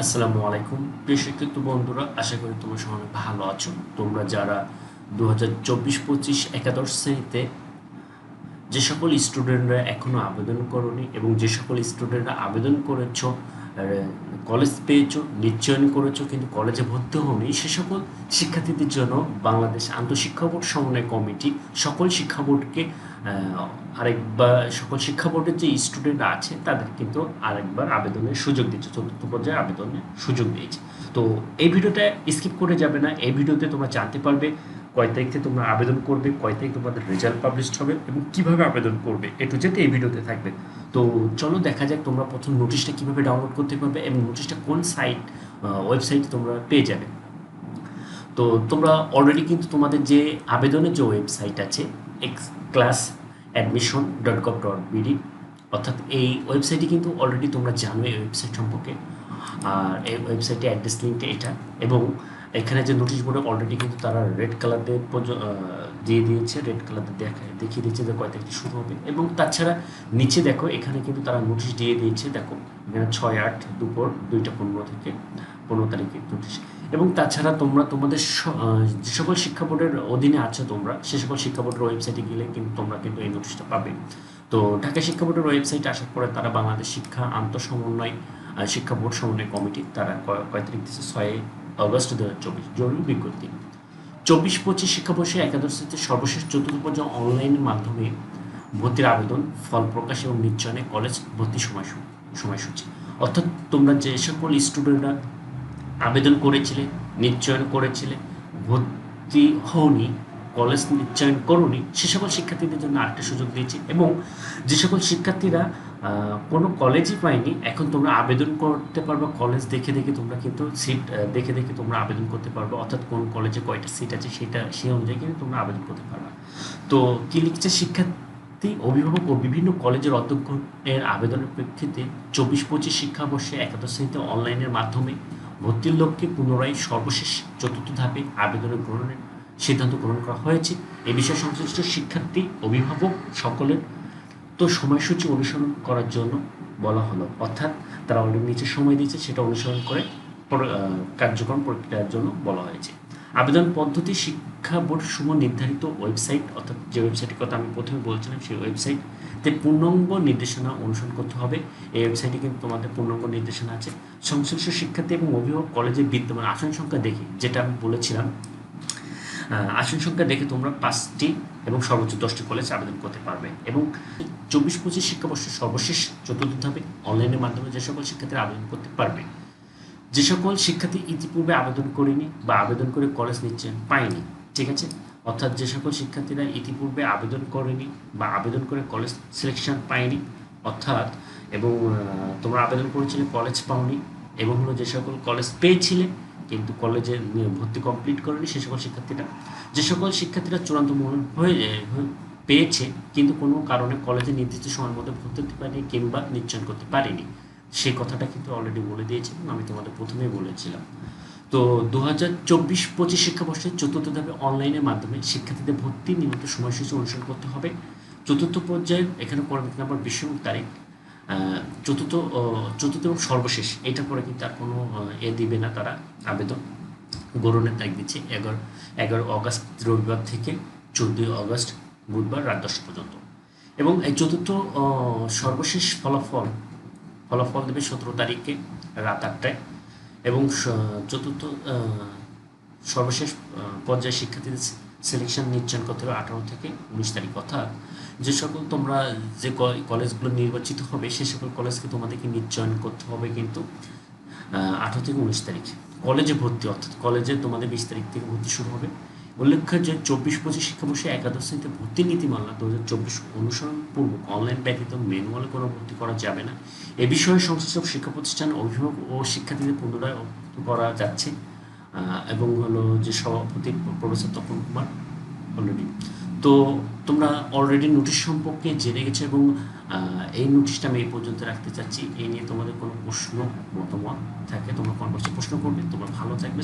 আসসালামু আলাইকুম। প্রিয় শিক্ষিত বন্ধুরা, আশা করি তোমরা সবাই ভালো আছো। তোমরা যারা দু হাজার চব্বিশ পঁচিশ একাদশ শ্রেণীতে যে সকল স্টুডেন্টরা এখনও আবেদন করনি এবং যে সকল স্টুডেন্টরা আবেদন করেছ কলেজ পেয়েছ, নিশ্চয়ন করেছ, কিন্তু কলেজে ভর্তি হওনি, সে সকল শিক্ষার্থীদের জন্য বাংলাদেশ আন্তঃশিক্ষা বোর্ড সমন্বয় কমিটি সকল শিক্ষা বোর্ডকে আরেকবার সকল শিক্ষা বোর্ডের যে স্টুডেন্ট আছে, তাদের কিন্তু আরেকবার আবেদনের সুযোগ দিচ্ছে চতুর্থ পর্যায়ে আবেদনের সুযোগ দিয়েছে। তো এই ভিডিওটা স্কিপ করে যাবে না, এই ভিডিওতে তোমরা জানতে পারবে কয় তারিখ তোমরা আবেদন করবে, কয় তারিখ তোমাদের রেজাল্ট পাবলিশড হবে এবং কীভাবে আবেদন করবে একটু যেতে এই ভিডিওতে থাকবে। তো চলো দেখা যাক তোমরা প্রথম নোটিশটা কীভাবে ডাউনলোড করতে পারবে এবং নোটিশটা কোন সাইট ওয়েবসাইটে তোমরা পেয়ে যাবে। তো তোমরা অলরেডি কিন্তু তোমাদের যে আবেদনের যে ওয়েবসাইট আছে x class admission dot gov dot BD অর্থাৎ এই ওয়েবসাইটে কিন্তু অলরেডি তোমরা জানো এই ওয়েবসাইট সম্পর্কে। আর এই ওয়েবসাইটে অ্যাড্রেস লিঙ্কটা এটা। এবং এখানে যে নোটিশ বোর্ডে অলরেডি কিন্তু তারা রেড কালার দিয়ে দিয়ে দিয়েছে। রেড কালার দেখা দেখিয়ে দিয়েছে যে কয় তারিখে শুরু হবে। এবং তাছাড়া নিচে দেখো, এখানে কিন্তু তারা নোটিশ দিয়ে দিয়েছে, দেখো, এখানে ছয় আট দুপুর দুইটা পনেরো থেকে পনেরো তারিখে নোটিশ এবং তাছাড়া তোমরা, তোমাদের যে সকল শিক্ষা বোর্ডের অধীনে আছো তোমরা, সে সকল শিক্ষা বোর্ডের ওয়েবসাইটে গেলে কিন্তু তোমরা কিন্তু এই নোটিশটা পাবে। তো ঢাকা শিক্ষা বোর্ডের ওয়েবসাইটে আসার পরে তারা বাংলাদেশ শিক্ষা আন্তঃসমন্বয় শিক্ষা বোর্ড সমন্বয় কমিটি, তারা কয় তারিখ দিচ্ছে ছয় অগস্ট দু হাজার চব্বিশ। জরুরি বিজ্ঞপ্তি। চব্বিশ পঁচিশ শিক্ষাবর্ষে একাদশ শ্রেণীতে সর্বশেষ চতুর্থ পর্যায়ে অনলাইনের মাধ্যমে ভর্তির আবেদন, ফল প্রকাশ এবং নিশ্চয়নে কলেজ ভর্তি সময় সময়সূচি। অর্থাৎ তোমরা যে সকল স্টুডেন্টরা আবেদন করেছিলে, নিশ্চয়ন করেছিলে, ভর্তি হওনি, কলেজ নিশ্চয়ন করুনি, সে সকল শিক্ষার্থীদের জন্য আরেকটা সুযোগ দিয়েছি এবং যে সকল শিক্ষার্থীরা কোনো কলেজই পায়নি, এখন তোমরা আবেদন করতে পারবে কলেজ দেখে দেখে তোমরা কিন্তু সিট দেখে দেখে তোমরা আবেদন করতে পারবে, অর্থাৎ কোন কলেজে কয়টা সিট আছে সেটা সেই অনুযায়ী কিন্তু তোমরা আবেদন করতে পারবে। তো কি লিখছে? শিক্ষার্থী, অভিভাবক ও বিভিন্ন কলেজের অধ্যক্ষের আবেদনের প্রেক্ষিতে চব্বিশ পঁচিশ শিক্ষাবর্ষে একাদশ শ্রেণীতে অনলাইনের মাধ্যমে ভর্তির লক্ষ্যে পুনরায় সর্বশেষ চতুর্থ ধাপে আবেদনের গ্রহণের সিদ্ধান্ত গ্রহণ করা হয়েছে। এ বিষয়ে সংশ্লিষ্ট শিক্ষার্থী, অভিভাবক সকলের তো সময়সূচি অনুসরণ করার জন্য বলা হলো। অর্থাৎ তারা অলরেডি নিচে সময় দিয়েছে, সেটা অনুসরণ করে কার্যক্রম প্রক্রিয়ার জন্য বলা হয়েছে। আবেদন পদ্ধতি শিক্ষা বোর্ড সমূহ নির্ধারিত ওয়েবসাইট, অর্থাৎ যে ওয়েবসাইটের কথা আমি প্রথমে বলছিলাম, সেই ওয়েবসাইটতে পূর্ণাঙ্গ নির্দেশনা অনুসরণ করতে হবে। এই ওয়েবসাইটে কিন্তু তোমাদের পূর্ণাঙ্গ নির্দেশনা আছে। সংশ্লিষ্ট শিক্ষার্থী এবং অভিভাবক কলেজে বিদ্যমান আসন সংখ্যা দেখে, যেটা আমি বলেছিলাম আসন সংখ্যা দেখে তোমরা পাঁচটি এবং সর্বোচ্চ দশটি কলেজ আবেদন করতে পারবে এবং চব্বিশ পঁচিশ শিক্ষাবর্ষের সর্বশেষ চতুর্থ ধাপে অনলাইনের মাধ্যমে যে সকল শিক্ষার্থীরা আবেদন করতে পারবে, যে সকল শিক্ষার্থী ইতিপূর্বে আবেদন করেনি বা আবেদন করে কলেজ নিচ্ছে পায়নি, ঠিক আছে? অর্থাৎ যে সকল শিক্ষার্থীরা ইতিপূর্বে আবেদন করেনি বা আবেদন করে কলেজ সিলেকশন পায়নি, অর্থাৎ এবং তোমরা আবেদন করেছিলে কলেজ পাওনি এবং হলো যে সকল কলেজ পেয়েছিলে, কিন্তু কলেজে ভর্তি কমপ্লিট করেনি সে সকল শিক্ষার্থীরা। যে সকল শিক্ষার্থীরা চূড়ান্ত মন হয়ে পেয়েছে, কিন্তু কোনো কারণে কলেজে নির্দিষ্ট সময়ের মধ্যে ভর্তি হতে পারেনি কিংবা নিশ্চয়ন করতে পারেনি। সেই কথাটা কিন্তু অলরেডি বলে দিয়েছে আমি তোমাদের প্রথমেই বলেছিলাম। তো দু হাজার চব্বিশ পঁচিশ শিক্ষাবর্ষের চতুর্থ ধাপে অনলাইনের মাধ্যমে শিক্ষার্থীদের ভর্তি নিয়মিত সময়সূচি অনুসরণ করতে হবে। চতুর্থ পর্যায়ে এখানে পরবর্তী নাম্বার বিশ্ব তারিখ চতুর্থ চতুর্থ এবং সর্বশেষ, এটা পরে কিন্তু আর কোনো এ দিবে না তারা আবেদন। গ্রহণের তারিখ দিচ্ছে এগারো এগারো অগস্ট, রবিবার থেকে চোদ্দোই অগস্ট, বুধবার রাত দশটা পর্যন্ত। এবং এই চতুর্থ সর্বশেষ ফলাফল ফলাফল দেবে সতেরো তারিখে রাত আটটায়। এবং চতুর্থ সর্বশেষ পর্যায়ে শিক্ষার্থীদের সিলেকশন নির্ধারণ করতে হবে আঠারো থেকে উনিশ তারিখ, অর্থাৎ যে সকল তোমরা যে কলেজগুলো নির্বাচিত হবে, সে সকল কলেজকে তোমাদেরকে নির্চয়ন করতে হবে কিন্তু আঠারো থেকে উনিশ তারিখ। কলেজে ভর্তি, অর্থাৎ কলেজে তোমাদের বিশ তারিখ থেকে ভর্তি শুরু হবে। উল্লেখ্য যে চব্বিশ পঁচিশ শিক্ষাবর্ষে একাদশ শ্রেণীতে ভর্তি নীতিমালা দু হাজার চব্বিশ অনুসরণ পূর্বক অনলাইন ব্যতীত ম্যানুয়ালে কোনো ভর্তি করা যাবে না। এ বিষয়ে সংশ্লিষ্ট শিক্ষা প্রতিষ্ঠান অভিভাবক ও শিক্ষার্থীদের পুনরায় করা যাচ্ছে এবং হলো যে সভাপতি প্রফেসর তপন কুমার অলরেডি তো তোমরা অলরেডি নোটিশ সম্পর্কে জেনে গেছো এবং এই নোটিশটা আমি এই পর্যন্ত রাখতে চাচ্ছি। এই নিয়ে তোমাদের কোনো প্রশ্ন, মতামত থাকে, তোমরা কনভার্সে প্রশ্ন করবে। তোমরা ভালো থাকবে